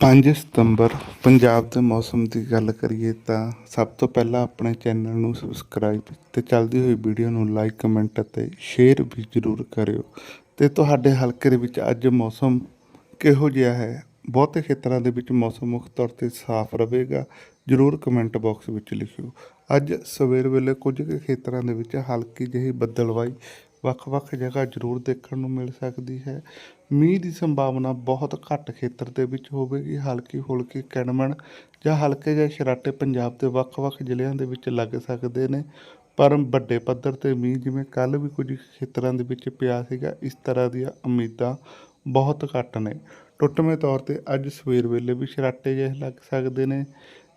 ਪੰਜ ਸਤੰਬਰ, ਪੰਜਾਬ ਦੇ ਮੌਸਮ ਦੀ ਗੱਲ ਕਰੀਏ ਤਾਂ ਸਭ ਤੋਂ ਪਹਿਲਾਂ ਆਪਣੇ ਚੈਨਲ ਨੂੰ ਸਬਸਕ੍ਰਾਈਬ ਤੇ ਚੱਲਦੀ ਹੋਈ ਵੀਡੀਓ ਨੂੰ ਲਾਈਕ ਕਮੈਂਟ ਅਤੇ ਸ਼ੇਅਰ ਵੀ ਜ਼ਰੂਰ ਕਰਿਓ। ਤੇ ਤੁਹਾਡੇ ਹਲਕੇ ਦੇ ਵਿੱਚ ਅੱਜ ਮੌਸਮ ਕਿਹੋ ਜਿਹਾ ਹੈ? ਬਹੁਤੇ ਖੇਤਰਾਂ ਦੇ ਵਿੱਚ ਮੌਸਮ ਮੁੱਖ ਤੌਰ ਤੇ ਸਾਫ਼ ਰਹੇਗਾ। ਜ਼ਰੂਰ ਕਮੈਂਟ ਬਾਕਸ ਵਿੱਚ ਲਿਖਿਓ। ਅੱਜ ਸਵੇਰ ਵੇਲੇ ਕੁਝ ਕੁ ਖੇਤਰਾਂ ਦੇ ਵਿੱਚ ਹਲਕੀ ਜਿਹੀ ਬੱਦਲਵਾਈ ਵੱਖ-ਵੱਖ ਜਗ੍ਹਾ ਜ਼ਰੂਰ ਦੇਖਣ ਨੂੰ ਮਿਲ ਸਕਦੀ ਹੈ। ਮੀਂਹ ਦੀ ਸੰਭਾਵਨਾ ਬਹੁਤ ਘੱਟ ਖੇਤਰ ਦੇ ਵਿੱਚ ਹੋਵੇਗੀ। ਹਲਕੀ ਹੁਲਕੀ ਕਿਣਮਣ ਜਾਂ ਹਲਕੇ ਜਿਹੇ ਸ਼ਰਾਟੇ ਪੰਜਾਬ ਦੇ ਵੱਖ-ਵੱਖ ਜ਼ਿਲ੍ਹਿਆਂ ਦੇ ਵਿੱਚ ਲੱਗ ਸਕਦੇ ਨੇ। ਪਰ ਵੱਡੇ ਪੱਧਰ ਤੇ ਮੀਂਹ ਜਿਵੇਂ ਕੱਲ ਵੀ ਕੁਝ ਖੇਤਰਾਂ ਦੇ ਵਿੱਚ ਪਿਆ ਸੀਗਾ, ਇਸ ਤਰ੍ਹਾਂ ਦੀਆਂ ਉਮੀਦਾਂ ਬਹੁਤ ਘੱਟ ਨੇ। ਟੁੱਟਵੇਂ ਤੌਰ ਤੇ ਅੱਜ ਸਵੇਰ ਵੇਲੇ ਵੀ ਸ਼ਰਾਟੇ ਜਿਹੇ ਲੱਗ ਸਕਦੇ ਨੇ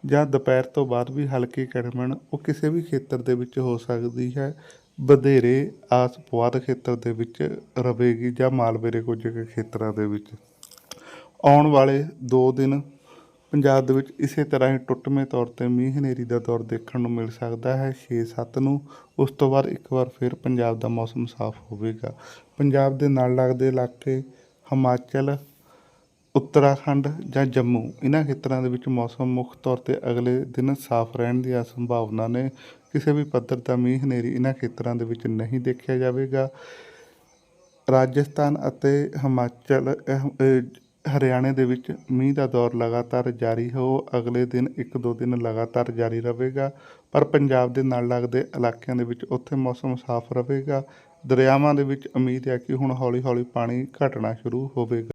ਜਾਂ ਦੁਪਹਿਰ ਤੋਂ ਬਾਅਦ ਵੀ ਹਲਕੀ ਕਿਣਮਣ ਉਹ ਕਿਸੇ ਵੀ ਖੇਤਰ ਦੇ ਵਿੱਚ ਹੋ ਸਕਦੀ ਹੈ। ਵਧੇਰੇ ਆਸ ਪੁਆਧ ਖੇਤਰ ਦੇ ਵਿੱਚ ਰਵੇਗੀ ਜਾਂ ਮਾਲਵੇਰੇ ਕੁਝ ਖੇਤਰਾਂ ਦੇ ਵਿੱਚ। ਆਉਣ ਵਾਲੇ 2 ਦਿਨ ਪੰਜਾਬ ਦੇ ਵਿੱਚ ਇਸੇ ਤਰ੍ਹਾਂ ਹੀ ਟੁੱਟਵੇਂ ਤੌਰ ਤੇ ਮੀਂਹ ਹਨੇਰੀ ਦਾ ਦੌਰ ਦੇਖਣ ਨੂੰ ਮਿਲ ਸਕਦਾ ਹੈ। 6-7 ਨੂੰ ਉਸ ਤੋਂ ਬਾਅਦ ਇੱਕ ਵਾਰ ਫਿਰ ਪੰਜਾਬ ਦਾ ਮੌਸਮ ਸਾਫ਼ ਹੋਵੇਗਾ। ਪੰਜਾਬ ਦੇ ਨਾਲ ਲੱਗਦੇ ਇਲਾਕੇ ਹਿਮਾਚਲ ਉੱਤਰਾਖੰਡ ਜਾਂ ਜੰਮੂ ਇਹਨਾਂ ਖੇਤਰਾਂ ਦੇ ਵਿੱਚ ਮੌਸਮ ਮੁੱਖ ਤੌਰ ਤੇ ਅਗਲੇ ਦਿਨ ਸਾਫ਼ ਰਹਿਣ ਦੀ ਸੰਭਾਵਨਾ ਨੇ। ਕਿਸੇ ਵੀ ਪੱਧਰ ਦਾ ਮੀਂਹ ਹਨੇਰੀ ਇਹਨਾਂ ਖੇਤਰਾਂ ਦੇ ਵਿੱਚ ਨਹੀਂ ਦੇਖਿਆ ਜਾਵੇਗਾ। ਰਾਜਸਥਾਨ ਅਤੇ ਹਿਮਾਚਲ ਹਰਿਆਣੇ ਦੇ ਵਿੱਚ ਮੀਂਹ ਦਾ ਦੌਰ ਲਗਾਤਾਰ ਜਾਰੀ ਹੋ। ਅਗਲੇ ਦਿਨ ਇੱਕ ਦੋ ਦਿਨ ਲਗਾਤਾਰ ਜਾਰੀ ਰਹੇਗਾ, ਪਰ ਪੰਜਾਬ ਦੇ ਨਾਲ ਲੱਗਦੇ ਇਲਾਕਿਆਂ ਦੇ ਵਿੱਚ ਉੱਥੇ ਮੌਸਮ ਸਾਫ਼ ਰਹੇਗਾ। ਦਰਿਆਵਾਂ ਦੇ ਵਿੱਚ ਉਮੀਦ ਹੈ ਕਿ ਹੁਣ ਹੌਲੀ ਹੌਲੀ ਪਾਣੀ ਘਟਣਾ ਸ਼ੁਰੂ ਹੋਵੇਗਾ।